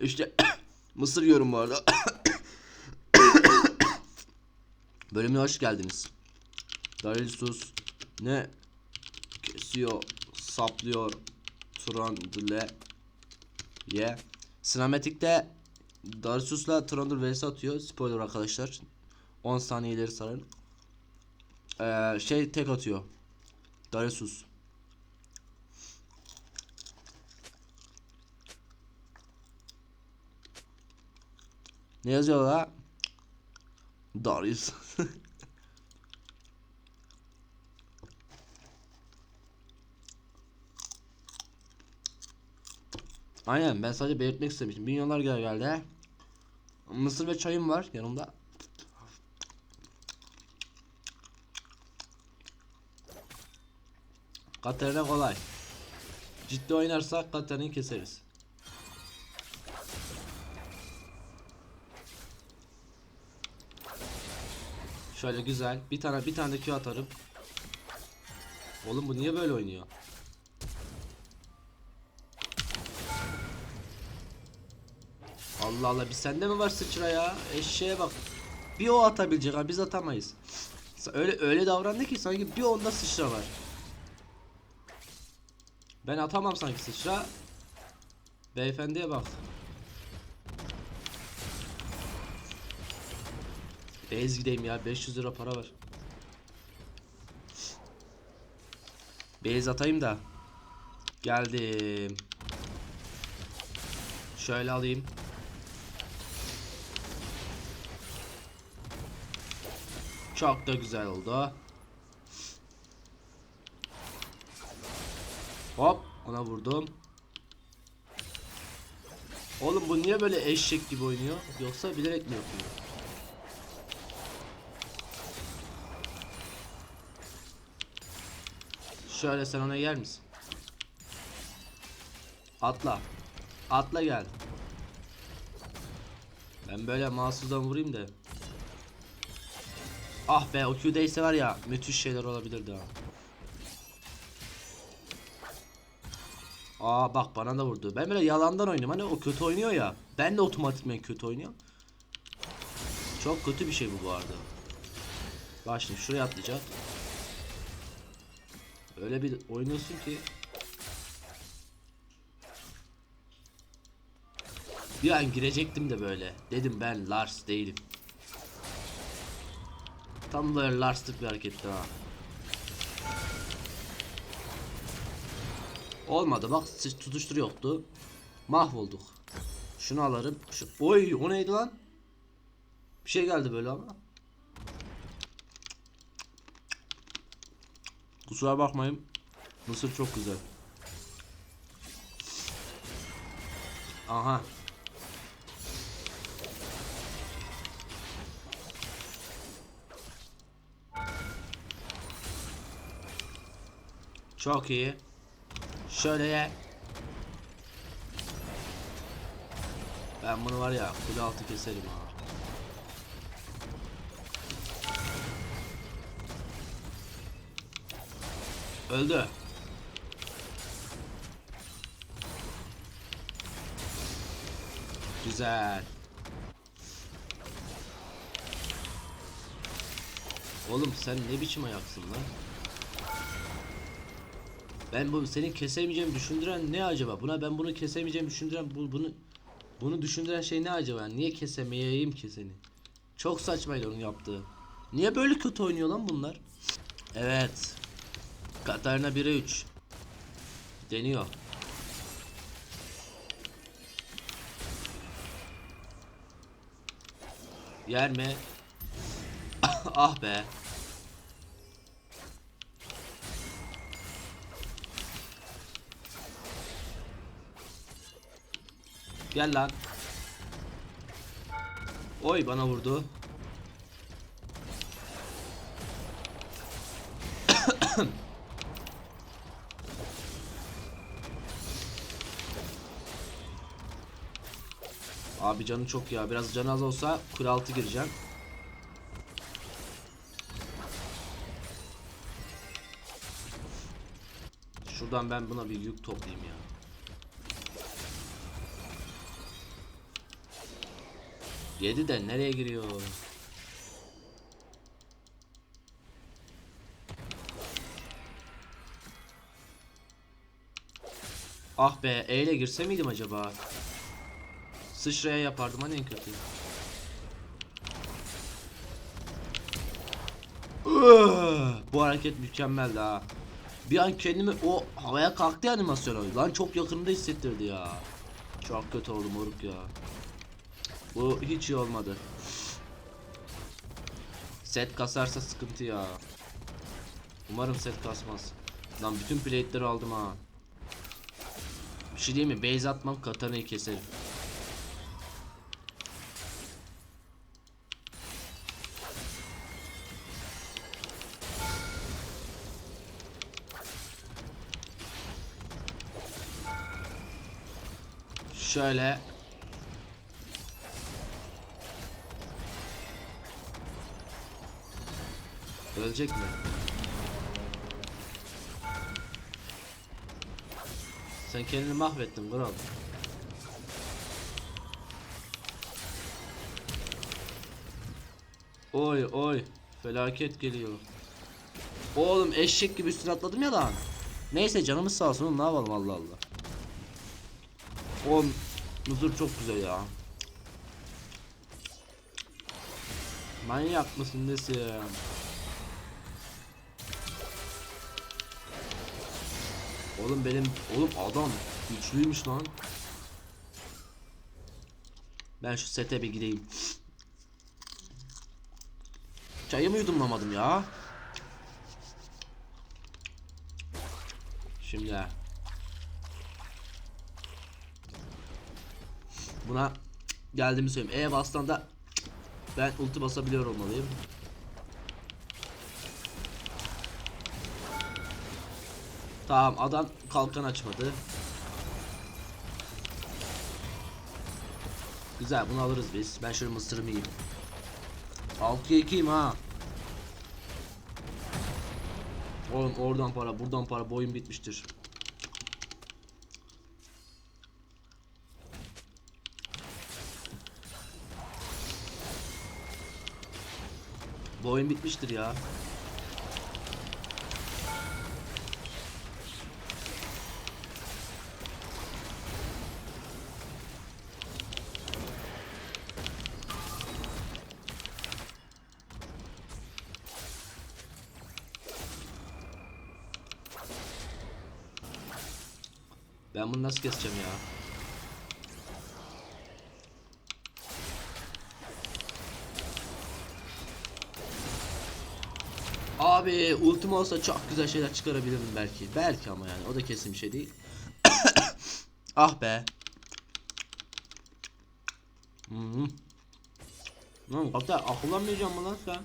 İşte mısır yiyorum bu arada. Bölümüne hoş geldiniz. Darius ne kesiyor, saplıyor, Trundle ye. Sinematikte Darius'la Trundle vs atıyor. Spoiler arkadaşlar. 10 saniye ileri sarın. Ee, şey tek atıyor. Darius. Ne yazıyor la? Darius. Aynen ben sadece belirtmek istemiştim. Milyonlar gel geldi. Mısır ve çayım var yanımda. Katerina kolay. Ciddi oynarsak Katerina'yı keseriz. Şöyle güzel. Bir tane bir tane de Q atarım. Oğlum bu niye böyle oynuyor? Allah Allah bir sende mi var sıçra ya? Eşeğe bak. Bir o atabilecek ha biz atamayız. Öyle öyle davrandı ki sanki bir onda sıçra var. Ben atamam sanki sıçra. Beyefendiye bak. Bez gideyim ya 500 lira para var. Bez atayım da. Geldim. Şöyle alayım. Çok da güzel oldu. Hop ona vurdum. Oğlum bu niye böyle eşek gibi oynuyor? Yoksa bilerek mi yapıyor? Şöyle sen ona yer misin? Atla. Atla gel. Ben böyle mahsusdan vurayım da. Ah be o Q'deyse var ya müthiş şeyler olabilirdi ha. Aa bak bana da vurdu. Ben böyle yalandan oynuyorum. Hani o kötü oynuyor ya. Ben de otomatikman kötü oynuyorum. Çok kötü bir şey bu bu arada. Bak şimdi şuraya atlayacak. Öyle bir oynuyorsun ki Bir an girecektim de böyle. Dedim ben Lars değilim. Tam böyle Lars'lık bir hareketti ha. Olmadı bak tutuştur yoktu. Mahvolduk. Şunu alırım. Şu, oy o neydi lan? Bir şey geldi böyle ama. Kusura bakmayın. Mısır çok güzel. Aha. Çok iyi. Şöyle ye. Ben bunu var ya kule altı keserim ha. Öldü. Güzel. Oğlum sen ne biçim ayaksın lan? Ben bu senin kesemeyeceğimi düşündüren ne acaba? Buna ben bunu kesemeyeceğimi düşündüren bu bunu bunu düşündüren şey ne acaba? Niye kesemeyeyim ki seni? Çok saçmaydı onun yaptığı. Niye böyle kötü oynuyor lan bunlar? Evet. Katarina 1'e 3. Deniyor. Yer mi? ah be. Gel lan. Oy bana vurdu. Abi canı çok ya. Biraz canı az olsa kule gireceğim. Şuradan ben buna bir yük toplayayım ya. Yedi de nereye giriyor? Ah be E ile girse miydim acaba? Sıçraya yapardım hani en kötü. Bu hareket mükemmeldi ha. Bir an kendimi o havaya kalktı animasyonu. Lan çok yakında hissettirdi ya. Çok kötü oldu moruk ya. Bu hiç iyi olmadı. Set kasarsa sıkıntı ya. Umarım set kasmaz. Lan bütün plate'leri aldım ha. Bir şey diyeyim mi? Base atmam katanayı keserim. Şöyle Ölecek mi? Sen kendini mahvettin kral. Oy oy felaket geliyor. Oğlum eşek gibi üstüne atladım ya lan. Neyse canımız sağ olsun ne yapalım Allah Allah. Oğlum muzur çok güzel ya. Manyak mısın nesin? Oğlum benim oğlum adam güçlüymüş lan. Ben şu sete bir gideyim. Çayımı yudumlamadım ya. Şimdi buna geldiğimi söyleyeyim. E bastan da ben ulti basabiliyor olmalıyım. Tamam adam kalkan açmadı. Güzel bunu alırız biz. Ben şöyle mısırımı yiyeyim. 6'ya 2'yim ha. Oğlum oradan para buradan para boyun bitmiştir. Boyun bitmiştir ya. Ben bunu nasıl keseceğim ya? Abi ultim olsa çok güzel şeyler çıkarabilirim belki. Belki ama yani o da kesin bir şey değil. ah be. Hı. Lan hatta akıllanmayacağım mı lan sen?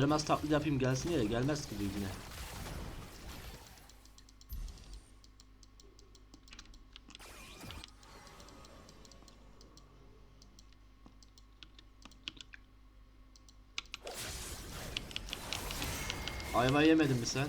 Canımaz taklit yapayım gelsin ya gelmez gibi yine. Ayva yemedin mi sen?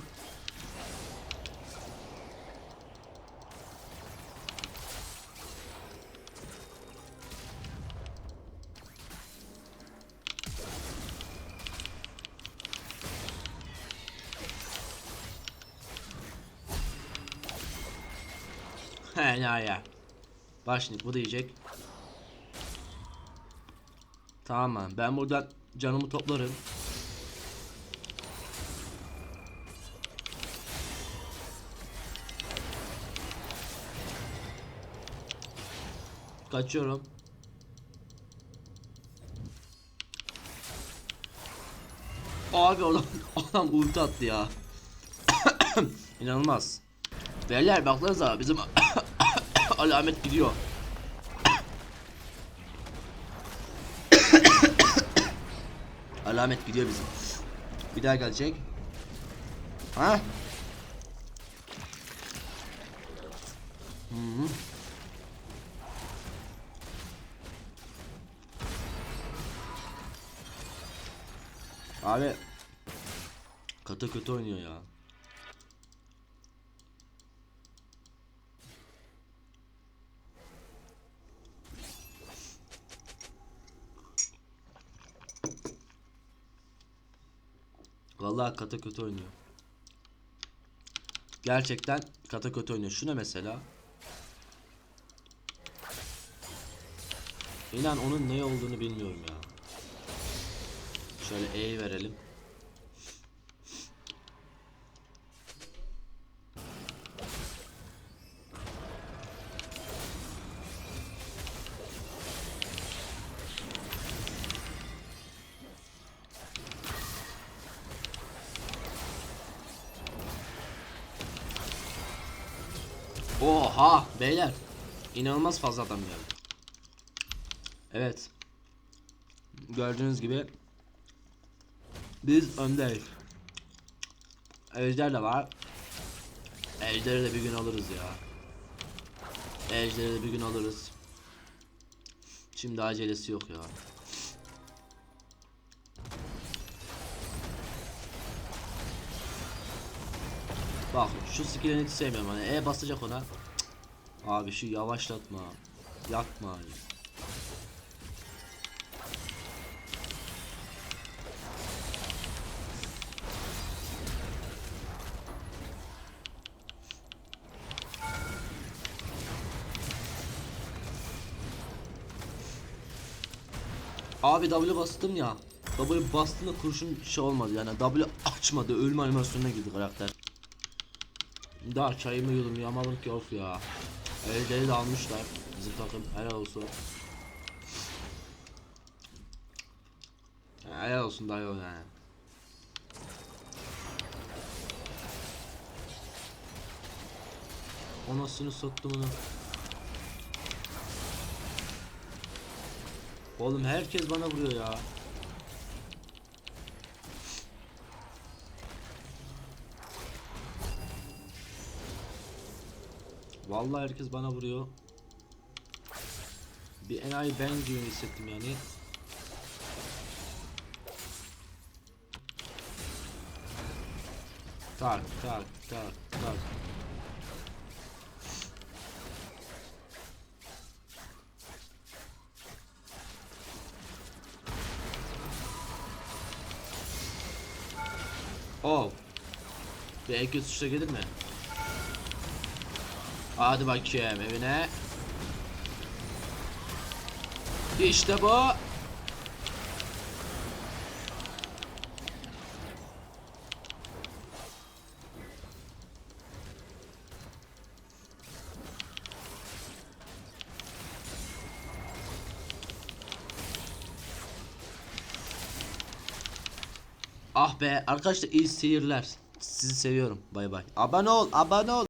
He ya ya. Bak şimdi bu da yiyecek. Tamam ben buradan canımı toplarım. Kaçıyorum. Abi adam, adam ulti attı ya. İnanılmaz. Beyler baksanıza bizim alamet gidiyor. alamet gidiyor bizim. Bir daha gelecek. Ha? Hı hı. Abi Kata kötü oynuyor ya. Vallahi kata kötü oynuyor. Gerçekten kata kötü oynuyor. Şuna mesela. İnan onun ne olduğunu bilmiyorum ya. Şöyle E'yi verelim. Oha beyler. İnanılmaz fazla adam geldi. Evet. Gördüğünüz gibi biz öndeyiz. Ejder de var. Ejder'i de bir gün alırız ya. Ejder'i de bir gün alırız. Şimdi acelesi yok ya. Bak şu skill'ini hiç sevmiyorum hani E basacak ona. Cık. Abi şu yavaşlatma. Yakma hani. Abi W bastım ya. W bastığında kurşun şey olmadı yani W açmadı ölüm animasyonuna girdi karakter. Daha çayımı yudumlayamadım ki of ya. Elderi de almışlar bizim takım helal olsun. Helal olsun dayı o yani. Anasını sattım onu. Oğlum herkes bana vuruyor ya. Vallahi herkes bana vuruyor. Bir enayi ben gibi hissettim yani. Tak tak tak tak. Oh. Bir ek üstüne gelir mi? Hadi bakayım evine. İşte bu. Ah be arkadaşlar iyi seyirler. Sizi seviyorum. Bay bay. Abone ol, abone ol.